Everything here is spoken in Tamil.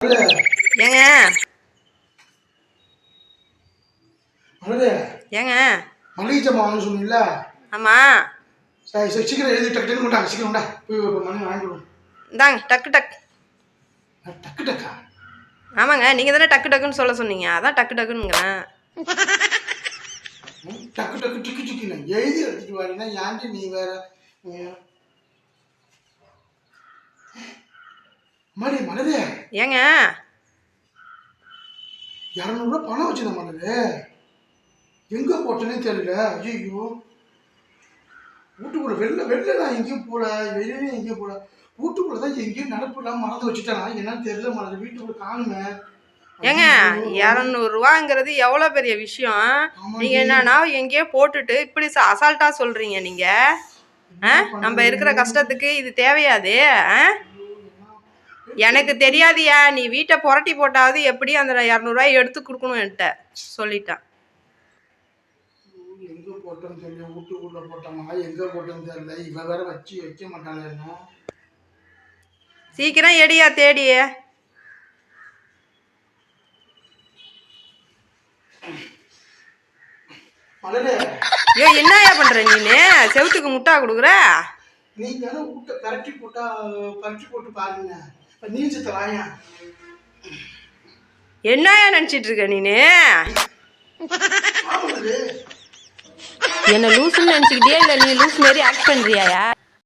ஏங்க. ஏங்க. மளிகை ஜாமான் சொன்னீங்களா ஆமாம் சரி சரி சீக்கிரம் எழுதி டக்கு டக்கு கொண்டாங்க சீக்கிரம் கொண்டா போய் மணி வாங்கிடுவோம் இந்தாங்க டக்கு டக் டக்கு டக்கா? ஆமாங்க நீங்கள் தானே டக்கு டக்குன்னு சொல்ல சொன்னீங்க. அதான் டக்கு டக்குன்னுங்கிறேன். ம், டக்கு டக்கு டிக்கு டிக்குன்னு எழுதி எடுத்துட்டு வாடினா ஏன்டி நீ வேற மணி மலரே ஏங்க? இரநூறுவா பணம் வச்சுதான் மலரு எங்க போட்டேனே தெரியல. ஐயோ வீட்டுக்குள்ள வெளில வெளில நான் எங்கேயும் போல வெளியில எங்கேயும் போல வீட்டுக்குள்ள தான் எங்கேயும் நடப்பு இல்லாம மறந்து வச்சுட்டேன்? என்னன்னு தெரியல மலர் வீட்டுக்குள்ள காணுமே. ஏங்க இரநூறுவாங்கிறது எவ்வளோ பெரிய விஷயம்? நீங்கள் என்னன்னா எங்கேயோ போட்டுட்டு இப்படி ச- அசால்ட்டா சொல்கிறீங்க நீங்கள் நம்ம இருக்கிற கஷ்டத்துக்கு இது தேவையாது? ஆ? எனக்கு தெரியாதியா நீ வீட்டை புரட்டி போட்டாவது எப்படி அந்த இரநூறுவாய் எடுத்து கொடுக்கணும் என்கிட்ட சொல்லிட்டேன். எங்க போட்டோன்னு தெரியல வீட்டுக்குள்ள போட்டோமா எங்க போட்டோன்னு தெரியல இவ வேற வச்சு வைக்க மாட்டாளே என்ன? சீக்கிரம் எடியா தேடி மலரே. ஐயோ என்னய்யா பண்ற நீனு செவுத்துக்கு முட்டா கொடுக்குற? நீ தானே வீட்டை பரட்டி போட்டா பரட்டி போட்டு பாருங்க இப்ப நீ சித்த வாயா என்னய்யா நினச்சிட்டு இருக்க நீனு என்ன லூசுன்னு நினச்சிக்கிட்டே இல்லை நீ லூஸ் மாரி ஆக்ட் பண்ணுறியாயா